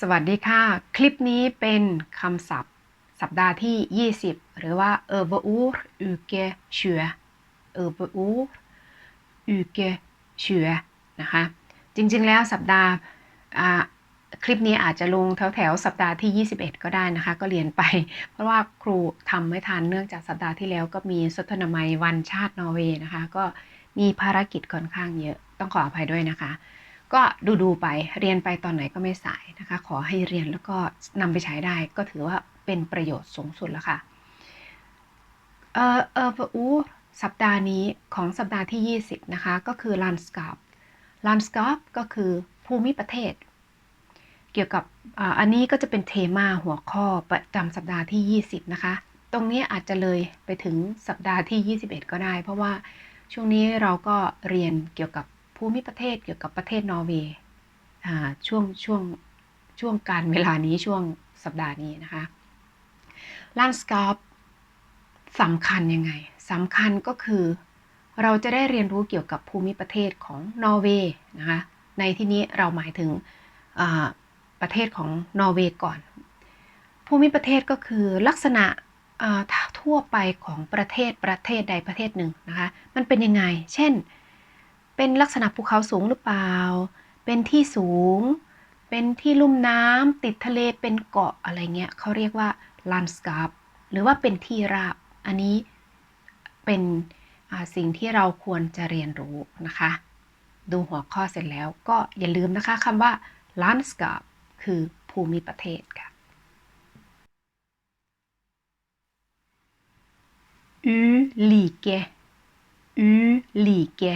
สวัสดีค่ะ คลิปนี้เป็นคำศัพท์ สัปดาห์ที่ 20 หรือว่า over uke sjö over uke sjö นะคะ จริงๆแล้วสัปดาห์คลิปนี้อาจจะลงแถวๆสัปดาห์ที่ 21 ก็ได้นะคะ ก็เรียนไป เพราะว่าครูทำไม่ทันเนื่องจากสัปดาห์ที่แล้วก็มีสถนามัยวันชาตินอร์เวย์นะคะ ก็มีภารกิจค่อนข้างเยอะ ต้องขออภัยด้วยนะคะ ก็ดูดูๆไปเรียนไปตอนไหนก็ไม่สายนะคะ ขอให้เรียนแล้วก็นำไปใช้ได้ ก็ถือว่าเป็นประโยชน์สูงสุดแล้วค่ะ เออเอออูสัปดาห์นี้ของสัปดาห์ที่ 20 นะคะ ก็คือ landscape landscape ก็คือภูมิประเทศ เกี่ยวกับอ,อันนี้ก็จะเป็นเทมาหัวข้อประจำสัปดาห์ที่ 20 นะคะ ตรงนี้อาจจะเลยไปถึงสัปดาห์ที่ 21 ก็ได้ เพราะว่าช่วงนี้เราก็เรียนเกี่ยวกับ ภูมิประเทศเกี่ยวกับประเทศนอร์เวย์อ่าช่วงช่วงช่วงการเวลานี้ช่วงสัปดาห์นี้นะคะ landscape สำคัญยังไงสำคัญก็คือเราจะได้เรียนรู้เกี่ยวกับภูมิประเทศของนอร์เวย์นะคะในที่นี้เราหมายถึงอ่าประเทศของนอร์เวย์ก่อน ภูมิประเทศก็คือลักษณะอ่าทั่วไปของประเทศประเทศใดประเทศหนึ่งนะคะมันเป็นยังไง เช่น เป็นลักษณะภูเขาสูงหรือเปล่า เป็นที่สูง เป็นที่ลุ่มน้ำติดทะเลเป็นเกาะอะไรเงี้ยเขาเรียกว่า landscape หรือว่าเป็นที่ราบ อันนี้เป็นสิ่งที่เราควรจะเรียนรู้นะคะ ดูหัวข้อเสร็จแล้วก็อย่าลืมนะคะคำว่า landscape คือภูมิประเทศค่ะ ulike ulike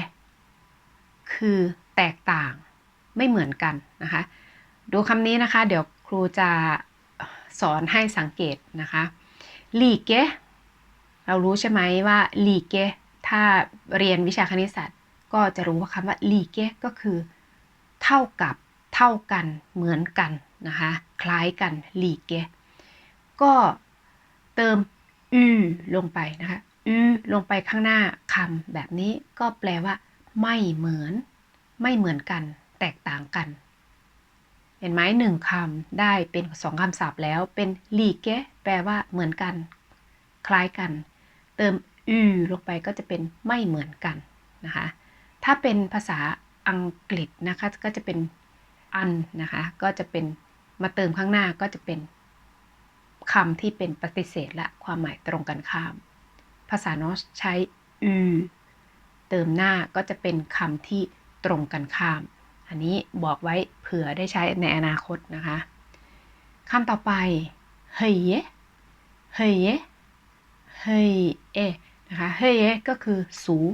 คือแตกต่างไม่เหมือนกันนะคะ ดูคำนี้นะคะ เดี๋ยวครูจะสอนให้สังเกตนะคะลีเกเรารู้ใช่ไหมว่าลีเกถ้าเรียนวิชาคณิตศาสตร์ ก็จะรู้ว่าคำว่าลีเกก็คือ เท่ากับเท่ากันเหมือนกันนะคะคล้ายกันลีเกก็เติมอืลงไปนะคะอืลงไปข้างหน้าคำแบบนี้ก็แปลว่า ไม่เหมือน ไม่เหมือนกัน แตกต่างกัน เห็นไหมหนึ่งคำได้เป็นสองคำศัพท์แล้วเป็นลีเกแปลว่าเหมือนกัน คล้ายกัน เติมอืลงไปก็จะเป็นไม่เหมือนกันนะคะ ถ้าเป็นภาษาอังกฤษนะคะก็จะเป็นอันนะคะ ก็จะเป็นมาเติมข้างหน้าก็จะเป็นคำที่เป็นปฏิเสธและความหมายตรงกันข้าม ภาษานอสใช้อื เติมหน้าก็จะเป็นคำที่ตรงกันข้าม อันนี้บอกไว้เผื่อได้ใช้ในอนาคตนะคะคำต่อไปเฮยเฮยเฮยเอนะคะเฮยก็คือสูง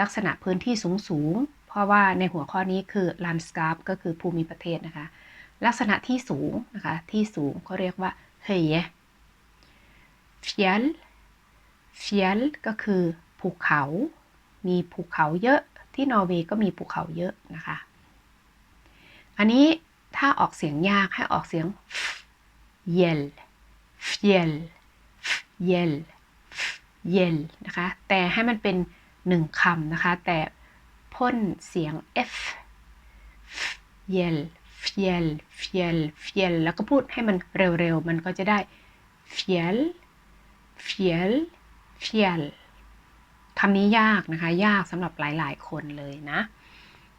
ลักษณะพื้นที่สูงสูง เพราะว่าในหัวข้อนี้คือ landscape ก็คือภูมิประเทศนะคะ ลักษณะที่สูงนะคะที่สูงเขาเรียกว่าเฮย fjäll fjäll ก็คือภูเขา มีภูเขาเยอะ ที่นอร์เวย์ก็มีภูเขาเยอะนะคะ อันนี้ถ้าออกเสียงยากให้ออกเสียง fjäll fjäll fjäll yell นะคะ แต่ให้มันเป็นหนึ่งคำนะคะ แต่พ่นเสียง f fjäll fjäll fjäll yell แล้วก็พูดให้มันเร็วๆ มันก็จะได้ fjäll fjäll ำนี้ยากนะคะ ยากสำหรับหลาย ๆ คนเลยนะ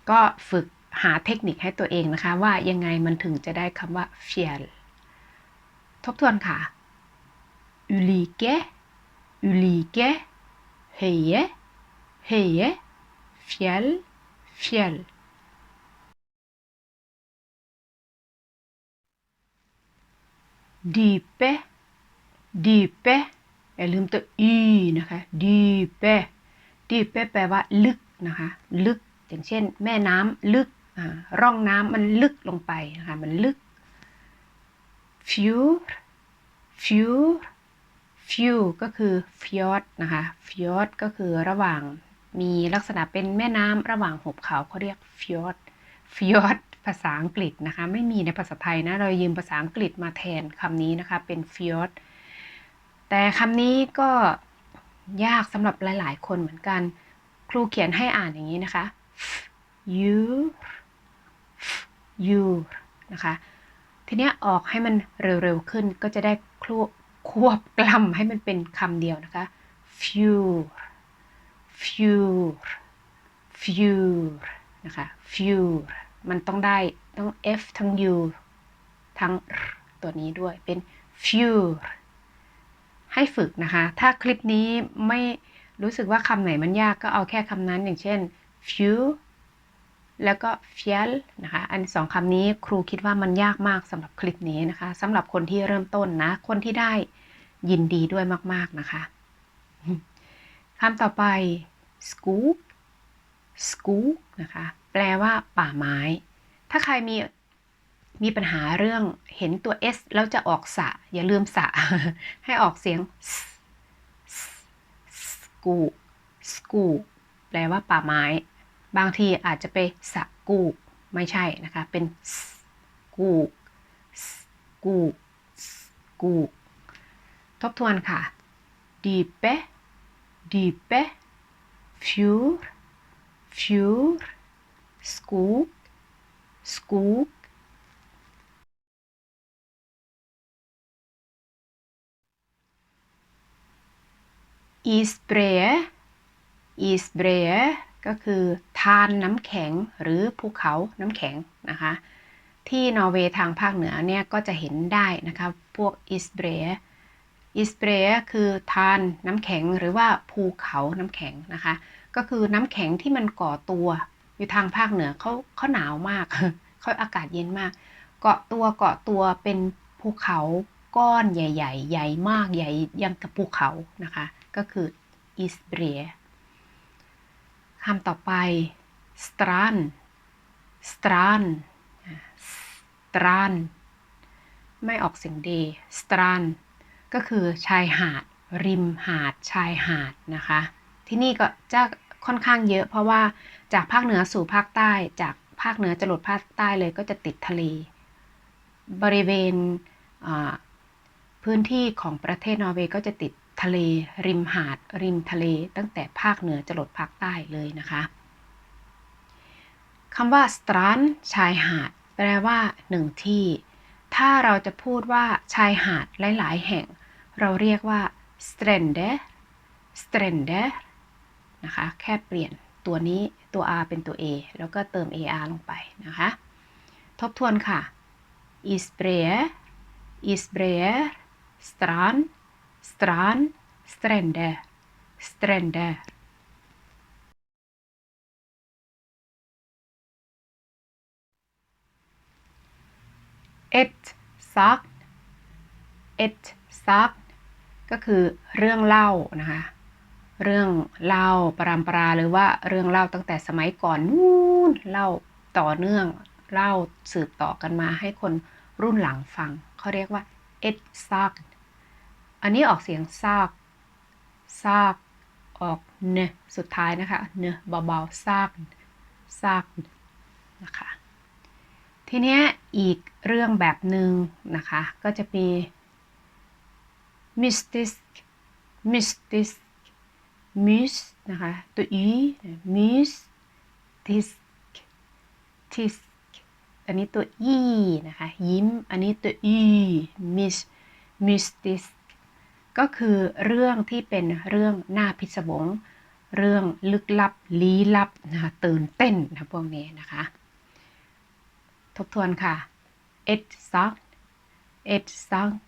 ก็ฝึกหาเทคนิคให้ตัวเองนะคะ ว่ายังไงมันถึงจะได้คำว่า fjäll ทบทวนค่ะ ulike ulike höje höje fjäll fjäll dype dype อย่าลืมตัว e นะคะดีเป dype dype แปลว่าลึกนะคะ ลึกอย่างเช่น แม่น้ำลึกร่องน้ำมันลึกลงไปนะคะมันลึก fjord fjord fjord ก็คือ fjord นะคะ fjord ก็คือระหว่างมีลักษณะเป็นแม่น้ำระหว่างหุบเขาเขาเรียก fjord fjord ภาษาอังกฤษนะคะ ไม่มีในภาษาไทยนะ เรายืมภาษาอังกฤษมาแทนคำนี้นะคะเป็น fjord แต่คำนี้ก็ ยากสำหรับหลาย ๆ คนเหมือนกัน ครูเขียนให้อ่านอย่างนี้นะคะ you you นะคะ ทีนี้ออกให้มันเร็ว ๆ ขึ้นก็จะได้คลวควบกล้ำให้มันเป็นคำเดียวนะคะ fuel fuel fuel นะคะ fuel มันต้องได้ต้อง f ทั้ง u ทั้งตัวนี้ด้วยเป็น fuel ให้ฝึกนะคะ ถ้าคลิปนี้ไม่รู้สึกว่าคำไหนมันยากก็เอาแค่คำนั้นอย่างเช่น fuel แล้วก็ fuel นะคะ อันสองคำนี้ครูคิดว่ามันยากมากสำหรับคลิปนี้นะคะสำหรับคนที่เริ่มต้นนะ คนที่ได้ยินดีด้วยมากๆนะคะคำต่อไป scoop scoop นะคะ แปลว่าป่าไม้ ถ้าใครมี มีปัญหาเรื่องเห็นตัว s แล้วจะออกสะ อย่าลืมสะ ให้ออกเสียง scoop scoop แปลว่าป่าไม้ บางทีอาจจะไปสะกูไม่ใช่นะคะ เป็นสกูสกูสกูทบทวนค่ะ dipe dipe fjord fjord skog skog isbre isbre ก็ คือทานน้ำแข็งหรือภูเขาน้ำแข็งนะคะ ที่นอร์เวย์ทางภาคเหนือเนี่ยก็จะเห็นได้นะคะพวกอิสเบรอิสเบรคือทานน้ำแข็งหรือว่าภูเขาน้ำแข็งนะคะ ก็คือน้ำแข็งที่มันก่อตัวอยู่ทางภาคเหนือเขาเขาหนาวมากเขาอากาศเย็นมาก เกาะตัวเกาะตัวเป็นภูเขาก้อนใหญ่ ๆ ใหญ่มากใหญ่ยังกับภูเขานะคะ ก็คืออิสเบรคำต่อไป strand strand strand ไม่ออกเสียงเด strand ก็คือชายหาด ริมหาด ชายหาดนะคะ ที่นี่ก็จะค่อนข้างเยอะ เพราะว่าจากภาคเหนือสู่ภาคใต้ จากภาคเหนือจรดภาคใต้เลยก็จะติดทะเล บริเวณพื้นที่ของประเทศนอร์เวย์ก็จะติด ทะเล ริมหาด ริมทะเล ตั้งแต่ภาคเหนือจรดภาคใต้เลยนะคะคำว่า strand ชายหาด แปลว่าหนึ่งที่ ถ้าเราจะพูดว่าชายหาดหลาย ๆ แห่ง เราเรียกว่า strande strande นะคะ แค่เปลี่ยนตัวนี้ตัว r เป็นตัว a แล้วก็เติม ar ลงไปนะคะ ทบทวนค่ะ isbre isbre strand strand strande strande ett sagt ett sagt ก็คือเรื่องเล่านะคะ เรื่องเล่าปรามปราหรือว่าเรื่องเล่าตั้งแต่สมัยก่อนนู่นเล่าต่อเนื่องเล่าสืบต่อกันมาให้คนรุ่นหลังฟัง เขาเรียกว่า ett sagt อันนี้ออกเสียงซาก ซาก ออกเนสุดท้ายนะคะ เนเบาๆ ซาก ซาก นะคะ ทีนี้อีกเรื่องแบบหนึ่งนะคะ ก็จะมี mystisk mystisk mys นะคะ ตัว y mystisk tisk อันนี้ตัว e นะคะ ยิ้ม อันนี้ตัว y mys mystisk ก็คือเรื่องที่เป็นเรื่องน่าพิศวง เรื่องลึกลับลี้ลับนะคะตื่นเต้นนะพวกนี้นะคะ ทบทวนค่ะ et sagt et sagt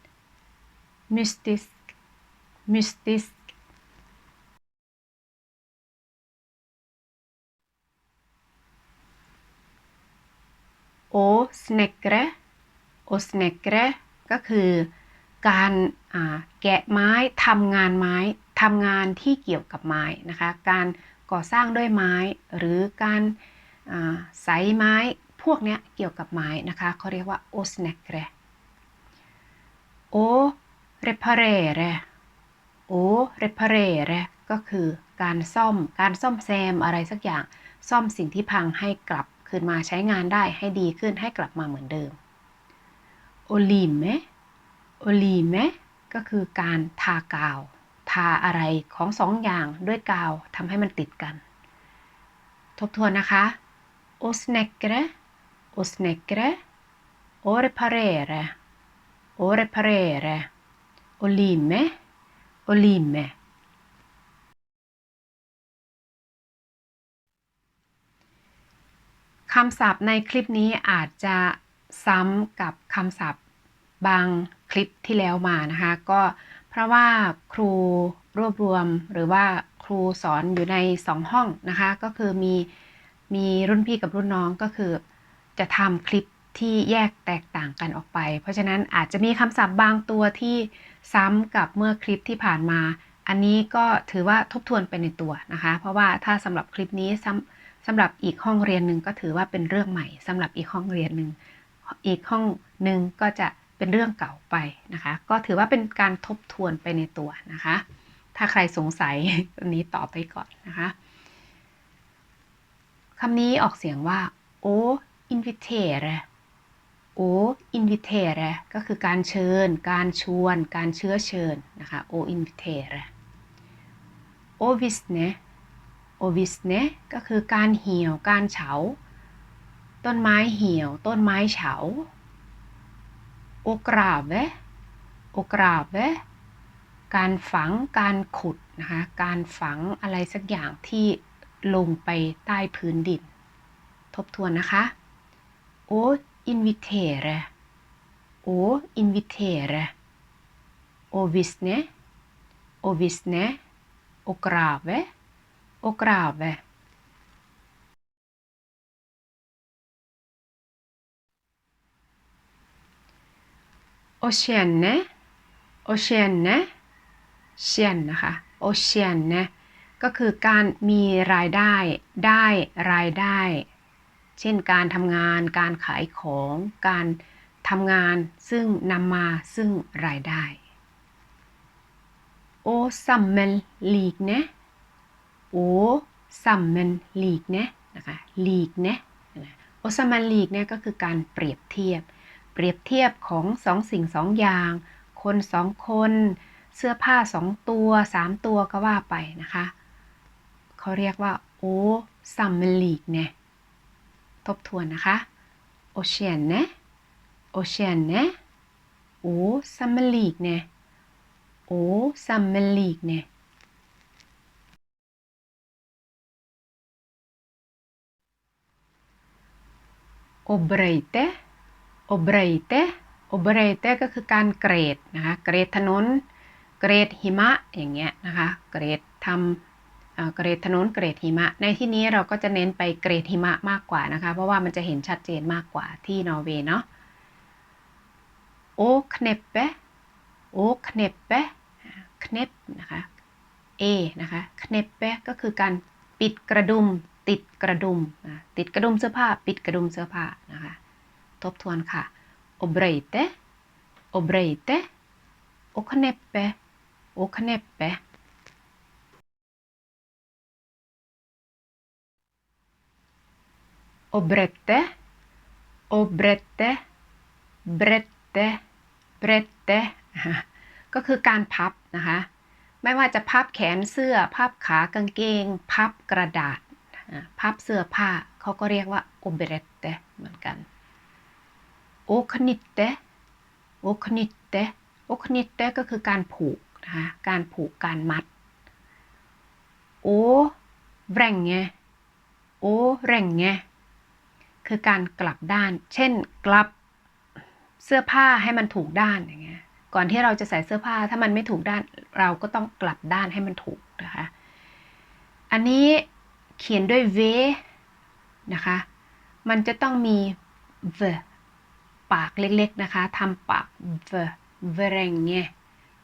mystisk mystisk och snäckre och snäckre ก็คือ การแกะไม้ทำงานไม้ทำงานที่เกี่ยวกับไม้นะคะการก่อสร้างด้วยไม้หรือการใส่ไม้พวกนี้เกี่ยวกับไม้นะคะเขาเรียกว่า o s n e k r e o reparere o reparere ก็คือการซ่อมการซ่อมแซมอะไรสักอย่างซ่อมสิ่งที่พังให้กลับคืนมาใช้งานได้ให้ดีขึ้นให้กลับมาเหมือนเดิม o lime โอลีแมก็คือการทากาว ทาอะไรของสองอย่างด้วยกาวทำให้มันติดกัน ทบทวนนะคะโอสเนกเรโอสเนกเรโอ o reparere o reparere o lime o lime คำศัพท์ในคลิปนี้อาจจะซ้ำกับคำศัพท์บาง คลิปที่แล้วมานะคะ ก็เพราะว่าครูรวบรวมหรือว่าครูสอนอยู่ใน 2 ห้องนะคะ ก็คือมีมีรุ่นพี่กับรุ่นน้องก็คือจะทำคลิปที่แยกแตกต่างกันออกไป เพราะฉะนั้นอาจจะมีคำศัพท์บางตัวที่ซ้ำกับเมื่อคลิปที่ผ่านมา อันนี้ก็ถือว่าทบทวนไปในตัวนะคะ เพราะว่าถ้าสำหรับคลิปนี้ซ้ำสำหรับอีกห้องเรียนหนึ่งก็ถือว่าเป็นเรื่องใหม่สำหรับอีกห้องเรียนหนึ่งอีกห้องหนึ่งก็จะ เป็นเรื่องเก่าไปนะคะ ก็ถือว่าเป็นการทบทวนไปในตัวนะคะ ถ้าใครสงสัยตอนนี้ตอบไปก่อนนะคะคำนี้ออกเสียงว่า o invitere o invitere ก็คือการเชิญ การชวน การเชื้อเชิญนะคะ o invitere o visne o visne ก็คือการเหี่ยว การเฉา ต้นไม้เหี่ยว ต้นไม้เฉา โอกราบเวโอกราบเวการฝังการขุดนะคะ การฝังอะไรสักอย่างที่ลงไปใต้พื้นดิน ทบทวนนะคะ โออินวิเทเรโออินวิเทเรโอวิสเนโอวิสเนโอกราบเวโอกราบเว เชียนเนโอเชียนเนเชียนนะคะโอเชียนเนก็คือการมีรายได้ได้รายได้ เช่นการทำงานการขายของ การทำงานซึ่งนำมาซึ่งรายได้โอซัมเมลลีกเนโอซัมเมลลีกเนนะคะลีกเนโอซัมเมลลีกเนี่ยก็คือการเปรียบเทียบ เปรียบเทียบของสองสิ่งสองอย่าง คนสองคน เสื้อผ้าสองตัวสามตัวก็ว่าไปนะคะเขาเรียกว่าโอซัมมลีกเนี่ยทบทวนนะคะโอเชียนเนี่ยโอเชียนเนี่ยโอซัมมลีกเนี่ยโอซัมมลีกเนี่ยโอเบรเต โอเบรเตโอเบรเตก็คือการเกรดนะคะ เกรดถนน เกรดหิมะอย่างเงี้ยนะคะ เกรดทำเกรดถนน เกรดหิมะ ในที่นี้เราก็จะเน้นไปเกรดหิมะมากกว่านะคะ เพราะว่ามันจะเห็นชัดเจนมากกว่าที่นอร์เวย์เนาะ โอคเนปเปโอคเนปเปคเนปนะคะ A นะคะคเนปเปก็คือการปิดกระดุม ติดกระดุม ติดกระดุมเสื้อผ้า ปิดกระดุมเสื้อผ้านะคะ ทบทวนค่ะโอเบรเตโอเบรเตโอคเนปเปโอคเนเปโอเบรเตโอเบรเตเบรเตเบรเตก็คือการพับนะคะ ไม่ว่าจะพับแขนเสื้อ พับขากางเกง พับกระดาษ พับเสื้อผ้า เขาก็เรียกว่าโอเบรเตเหมือนกัน โอคนิตเตโอคนิตเตโอคนิตเตก็คือการผูกนะคะการผูกการมัด โอแรงเงโอแรงเงคือการกลับด้าน เช่นกลับเสื้อผ้าให้มันถูกด้านอย่างเงี้ย ก่อนที่เราจะใส่เสื้อผ้าถ้ามันไม่ถูกด้าน เราก็ต้องกลับด้านให้มันถูกนะคะ อันนี้เขียนด้วยเวนะคะ มันจะต้องมี v ปากเล็กๆนะคะทำปาก v v r e n g e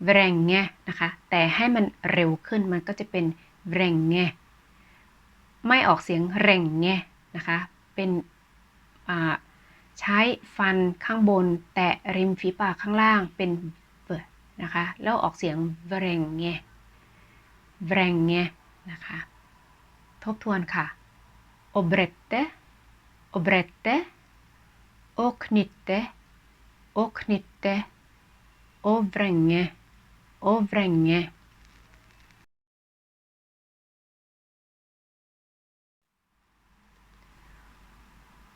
v r e n g e นะคะ แต่ให้มันเร็วขึ้นมันก็จะเป็น v r e n g e ไม่ออกเสียง r e n g e นะคะ เป็นใช้ฟันข้างบน แตะริมฝีปากข้างล่างเป็นเปิดนะคะ แล้วออกเสียง v r e n g e v r e n g e นะคะ ทบทวนค่ะ obrette obrette å knytte å knytte å vrenge å vrenge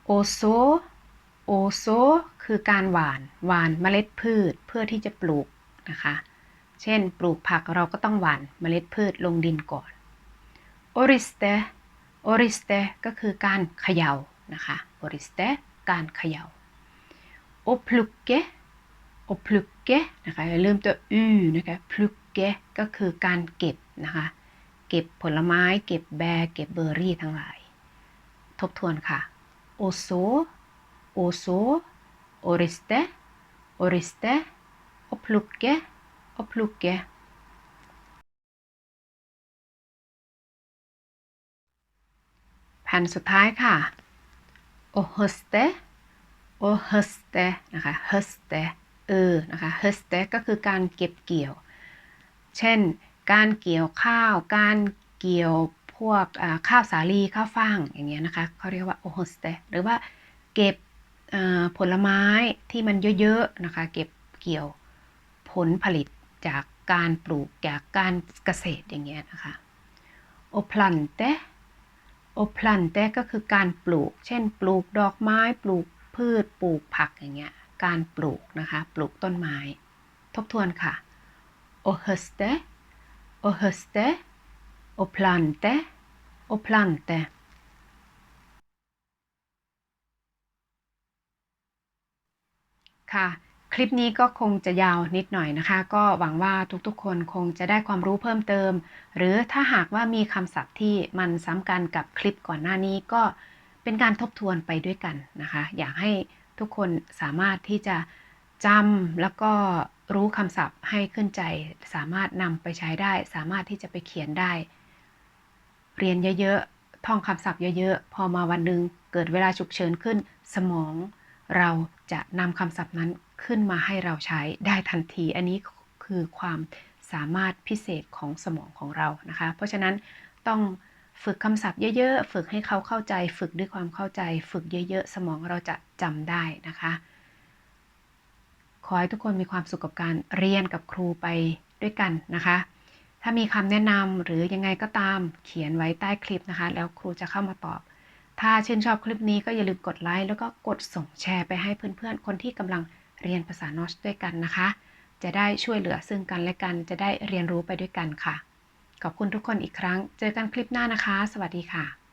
โอโซโอโซคือการหว่าน หว่านเมล็ดพืชเพื่อที่จะปลูกนะคะ เช่น ปลูกผักเราก็ต้องหว่านเมล็ดพืชลงดินก่อนโอริสเตโอริสเตก็คือการเขย่านะคะโอริสเต การเขย่าโอพลุกเกโอพลุกเกนะคะอย่าลืมตัวอูนะคะพลุกเกก็คือการเก็บนะคะ เก็บผลไม้ เก็บแบร์เก็บเบอร์รี่ทั้งหลาย ทบทวนค่ะโอโซโอโซโอริสเตโอริสเตโอพลุกเกโอพลุกเกแผ่นสุดท้ายค่ะ โอเฮสเตโอเฮสเตนะคะเฮสเตเออนะคะเฮสเตก็คือการเก็บเกี่ยว เช่น การเกี่ยวข้าว การเกี่ยวพวกข้าวสาลีข้าวฟ่างอย่างเงี้ยนะคะเขาเรียกว่าโอเฮสเตหรือว่าเก็บผลไม้ที่มันเยอะๆนะคะ เก็บเกี่ยวผลผลิตจากการปลูกจากการเกษตรอย่างเงี้ยนะคะโอพลันเต โอพลันเตก็คือการปลูก เช่น ปลูกดอกไม้ ปลูกพืช ปลูกผักอย่างเงี้ย การปลูกนะคะ ปลูกต้นไม้ ทบทวนค่ะ โอเฮสเตโอเฮสเตโอพลันเตโอพลันเตค่ะ คลิปนี้ก็คงจะยาวนิดหน่อยนะคะ ก็หวังว่าทุกๆ คนคงจะได้ความรู้เพิ่มเติม หรือถ้าหากว่ามีคำศัพท์ที่มันซ้ำกันกับคลิปก่อนหน้านี้ก็เป็นการทบทวนไปด้วยกันนะคะ อยากให้ทุกคนสามารถที่จะจำแล้วก็รู้คำศัพท์ให้ขึ้นใจ สามารถนำไปใช้ได้ สามารถที่จะไปเขียนได้ เรียนเยอะๆท่องคำศัพท์เยอะๆ พอมาวันหนึ่งเกิดเวลาฉุกเฉินขึ้นสมอง เราจะนำคำศัพท์นั้นขึ้นมาให้เราใช้ได้ทันที อันนี้คือความสามารถพิเศษของสมองของเรานะคะ เพราะฉะนั้นต้องฝึกคำศัพท์เยอะๆ ฝึกให้เขาเข้าใจ ฝึกด้วยความเข้าใจ ฝึกเยอะๆ สมองเราจะจำได้นะคะ ขอให้ทุกคนมีความสุขกับการเรียนกับครูไปด้วยกันนะคะ ถ้ามีคำแนะนำหรือยังไงก็ตามเขียนไว้ใต้คลิปนะคะ แล้วครูจะเข้ามาตอบ ถ้าชื่นชอบคลิปนี้ก็อย่าลืมกดไลค์แล้วก็กดส่งแชร์ไปให้เพื่อนๆ คนที่กำลังเรียนภาษานอชด้วยกันนะคะ จะได้ช่วยเหลือซึ่งกันและกัน จะได้เรียนรู้ไปด้วยกันค่ะ ขอบคุณทุกคนอีกครั้ง เจอกันคลิปหน้านะคะ สวัสดีค่ะ